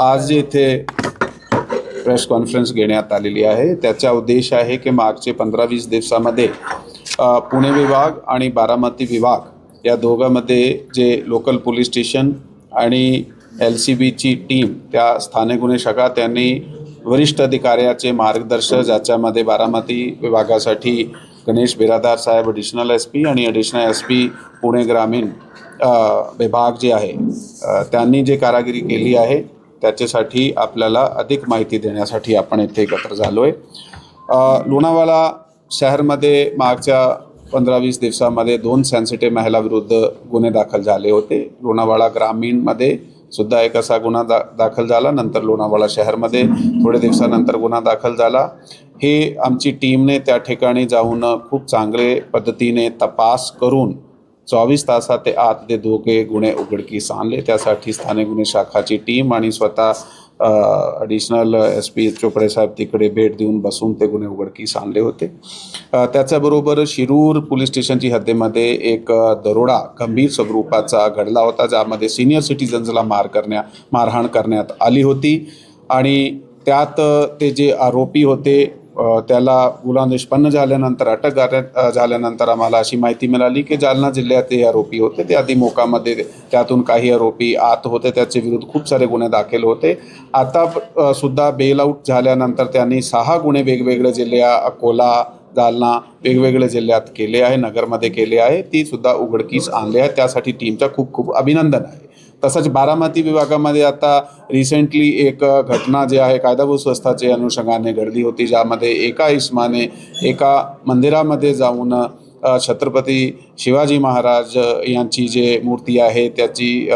आज इथे press conference घेण्यात आलेली आहे त्याचा उद्देश आहे की मागचे पंधरा वीस दिवसामध्ये पुणे विभाग आणि बारामती विभाग या दोघांमध्ये जे लोकल पोलीस स्टेशन आणि एल सी बीची टीम त्या स्थानिक गुन्हे शाखा त्यांनी वरिष्ठ अधिकाऱ्याचे मार्गदर्शक ज्याच्यामध्ये बारामती विभागासाठी गणेश बिरादार साहेब ॲडिशनल एस पी आणि ॲडिशनल एस पी पुणे ग्रामीण विभाग जे आहे त्यांनी जे कारागिरी केली आहे त्याच्यासाठी आपल्याला अधिक माहिती देण्यासाठी आपण इथे एकत्र झालो आहे लोणावाला शहरमध्ये मागच्या पंधरा वीस दिवसामध्ये दोन सेन्सिटिव्ह महिलाविरुद्ध गुन्हे दाखल झाले होते. लोणावाळा ग्रामीणमध्ये सुद्धा एक असा गुन्हा दा दाखल झाला. नंतर लोणावाळा शहरमध्ये थोडे दिवसानंतर गुन्हा दाखल झाला. हे आमची टीमने त्या ठिकाणी जाऊन खूप चांगले पद्धतीने तपास करून चोवीस तासात ते आत ते दोघे गुन्हे उघडकीस आणले. त्यासाठी स्थानिक गुन्हे शाखाची टीम आणि स्वतः ॲडिशनल एस पी चोपडे साहेब तिकडे भेट देऊन बसून ते गुन्हे उघडकीस आणले होते. त्याच्याबरोबर शिरूर पोलीस स्टेशनची हद्दीमध्ये एक दरोडा गंभीर स्वरूपाचा घडला होता ज्यामध्ये सिनियर सिटीजन्सला मार करण्या मारहाण करण्यात आली होती. आणि त्यात ते जे आरोपी होते त्याला गुन्हा निष्पन्न झाल्यानंतर अटक झाल्यानंतर आम्हाला अशी माहिती मिळाली की जालना जिल्ह्यात ते आरोपी होते. ते आधी मोकामध्ये त्यातून काही आरोपी आत होते. त्याचे विरुद्ध खूप सारे गुन्हे दाखल होते. आता सुद्धा बेलआऊट झाल्यानंतर त्यांनी सहा गुन्हे वेगवेगळे जिल्ह्या अकोला जालना वेगवेगळ्या जिल्ह्यात केले आहे नगरमध्ये केले आहे. ती सुद्धा उघडकीस आणले आहे. त्यासाठी टीमचा खूप खूप अभिनंदन आहे. तसंच बारामती विभागामध्ये आता रिसेंटली एक घटना जी आहे कायदा व अनुषंगाने घडली होती ज्यामध्ये एका इस्माने एका मंदिरामध्ये जाऊन छत्रपती शिवाजी महाराज यांची जे मूर्ती आहे त्याची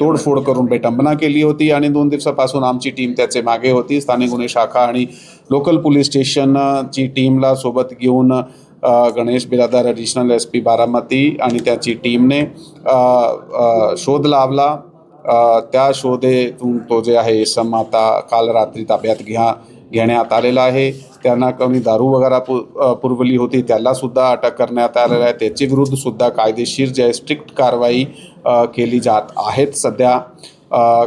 तोडफोड करून बेटंबना केली होती आणि दोन दिवसापासून आमची टीम त्याचे मागे होती. स्थानिक गुन्हे शाखा आणि लोकल पोलीस स्टेशनची टीमला सोबत घेऊन Ganesh Biradar additional S P Baramati आणि त्याची टीमने शोध लावला. त्या शोधेतून तो जे आहे इसम आता काल रात्री ताब्यात घ्या घेण्यात आलेला आहे. त्यांना कमी दारू वगैरे पु पुरवली होती त्यालासुद्धा अटक करण्यात आलेला आहे. त्याची विरुद्ध सुद्धा कायदेशीर जे स्ट्रिक्ट कारवाई केली जात आहेत सध्या.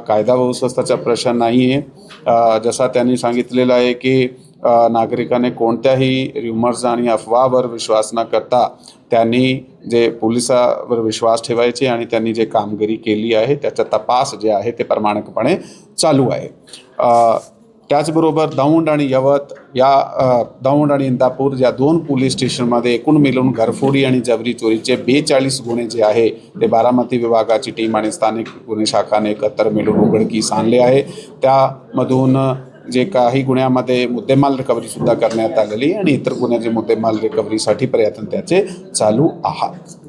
कायदा व सुव्यवस्थेचा प्रश्न नाही आहे जसा त्यांनी सांगितलेलं आहे की नागरिकाने कोणत्याही र्युमर्स आणि अफवावर विश्वास न करता त्यांनी जे पोलिसावर विश्वास ठेवायचे आणि त्यांनी जे कामगिरी केली आहे त्याचा तपास जे आहे ते प्रामाणिकपणे चालू आहे. त्याचबरोबर दौंड आणि यवत या दौंड आणि इंदापूर या दोन पोलीस स्टेशनमध्ये एकूण मिळून घरफोडी आणि जबरी चोरीचे बेचाळीस गुन्हे जे आहे ते बारामती विभागाची टीम आणि स्थानिक गुन्हे शाखाने एकत्र मिळून उघडकीस आणले आहे. त्यामधून जे काही गुन्ह्यामध्ये मुद्देमाल रिकव्हरी सुद्धा करण्यात आलेली आणि इतर गुन्ह्याचे मुद्देमाल रिकव्हरीसाठी प्रयत्न त्याचे चालू आहात.